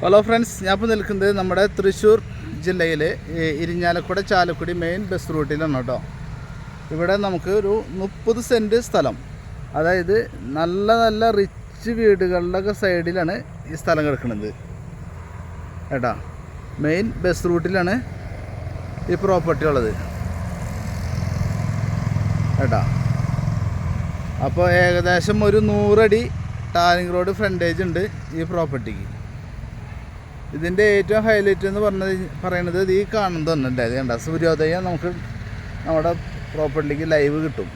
Hello friends ഞാൻ ഇപ്പോൾ നിൽക്കുന്നത് നമ്മുടെ തൃശ്ശൂർ ജില്ലയിലെ ഇരിഞ്ഞാലക്കുട ചാലക്കുടി മെയിൻ ബസ് റൂട്ടിലാണ് കേട്ടോ. ഇവിടെ നമുക്ക് ഒരു മുപ്പത് സെന്റ് സ്ഥലം. അതായത് നല്ല നല്ല റിച്ച് വീടുകളുടെ സൈഡിലാണ് ഈ സ്ഥലം കിടക്കുന്നത്. കേട്ടോ. മെയിൻ ബസ് റൂട്ടിലാണ് ഈ പ്രോപ്പർട്ടി ഉള്ളത്. കേട്ടോ. അപ്പോൾ ഏകദേശം ഒരു നൂറടി ടാലിംഗ് റോഡ് ഫ്രണ്ടേജ് ഉണ്ട് ഈ പ്രോപ്പർട്ടിക്ക് ഇതിന്റെ ഏറ്റവും ഹൈലൈറ്റ് എന്ന് പറഞ്ഞത് പറയുന്നത് ഈ കാണുന്നത് തന്നെ ഉണ്ട് അത് കണ്ട സൂര്യോദയം നമുക്ക് നമ്മുടെ പ്രോപ്പർട്ടിക്ക് ലൈവ് കിട്ടും.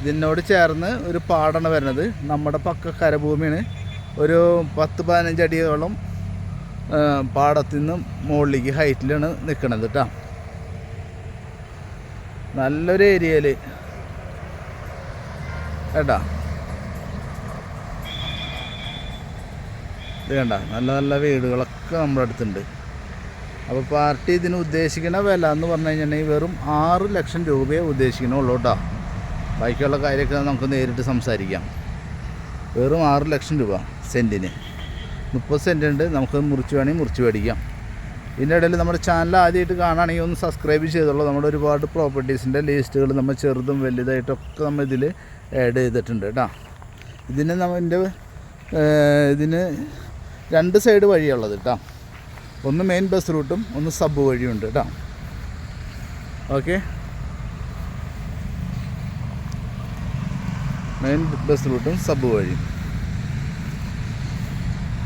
ഇതിനോട് ചേർന്ന് ഒരു പാടാണ് വരുന്നത്. നമ്മുടെ പക്ക കരഭൂമിയാണ്. ഒരു പത്ത് പതിനഞ്ച് അടിയോളം പാടത്തിൽ നിന്ന് മുകളിലേക്ക് ഹൈറ്റിലാണ് നിൽക്കണത് കേട്ടോ നല്ലൊരു ഏരിയയിൽ കേട്ടാ? ഇത് നല്ല നല്ല വീടുകളൊക്കെ നമ്മുടെ അടുത്തുണ്ട്. അപ്പോൾ പാർട്ടി ഇതിന് ഉദ്ദേശിക്കുന്ന വില എന്ന് പറഞ്ഞു കഴിഞ്ഞിട്ടുണ്ടെങ്കിൽ വെറും ആറ് ലക്ഷം രൂപയെ ഉദ്ദേശിക്കണുള്ളൂ കേട്ടോ. ബാക്കിയുള്ള കാര്യമൊക്കെ നമുക്ക് നേരിട്ട് സംസാരിക്കാം. വെറും ആറ് ലക്ഷം രൂപ സെന്റിന് മുപ്പത് സെന്റ് ഉണ്ട് നമുക്ക് മുറിച്ച് വേണമെങ്കിൽ മുറിച്ച് മേടിക്കാം. ഇതിന്റെ ഇടയിൽ നമ്മുടെ ചാനൽ ആദ്യമായിട്ട് കാണുകയാണെങ്കിൽ ഒന്ന് സബ്സ്ക്രൈബ് ചെയ്തോളൂ. നമ്മുടെ ഒരുപാട് പ്രോപ്പർട്ടീസിന്റെ ലിസ്റ്റുകൾ നമ്മൾ ചെറുതും വലുതായിട്ടൊക്കെ നമ്മൾ ഇതിൽ ആഡ് ചെയ്തിട്ടുണ്ട് കേട്ടോ. ഇതിന് നമ്മന്റെ ഇതിന് രണ്ട് സൈഡ് വഴിയുള്ളത് കേട്ടോ ഒന്ന് മെയിൻ ബസ് റൂട്ടും ഒന്ന് സബ് വഴിയും ഉണ്ട് കേട്ടോ ഓക്കെ മെയിൻ ബസ് റൂട്ടും സബ് വഴിയും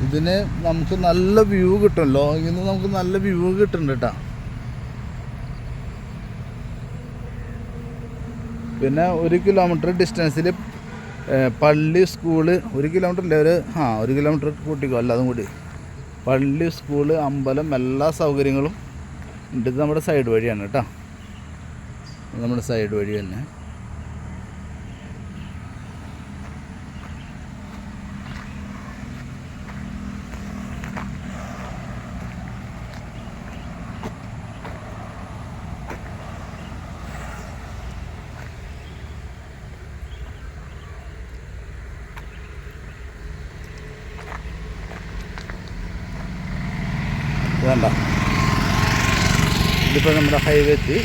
ഇതിന് നമുക്ക് നല്ല വ്യൂ കിട്ടും. ലോങ്ങിൽ നിന്ന് നമുക്ക് നല്ല വ്യൂ കിട്ടുന്നുണ്ട് കേട്ടോ പിന്നെ ഒരു കിലോമീറ്റർ ഡിസ്റ്റൻസിൽ പള്ളി സ്കൂൾ ഒരു കിലോമീറ്റർ ഇല്ല? ഒരു ആ ഒരു കിലോമീറ്റർ കൂട്ടിക്കോ അല്ല അതും കൂടി. പള്ളി സ്കൂൾ അമ്പലം എല്ലാ സൗകര്യങ്ങളും ഉണ്ട്. നമ്മുടെ സൈഡ് വഴിയാണ് കേട്ടോ. നമ്മുടെ സൈഡ് വഴി തന്നെ. വേണ്ട. ഇതിപ്പോൾ നമ്മുടെ ഹൈവേ എത്തി.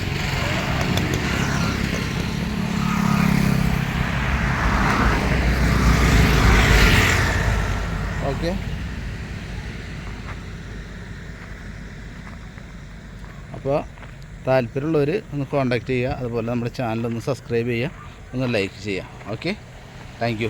ഓക്കെ അപ്പോൾ താല്പര്യമുള്ളവർ ഒന്ന് കോണ്ടാക്ട് ചെയ്യുക. അതുപോലെ നമ്മുടെ ചാനൽ ഒന്ന് സബ്സ്ക്രൈബ് ചെയ്യുക. ഒന്ന് ലൈക്ക് ചെയ്യുക. Okay thank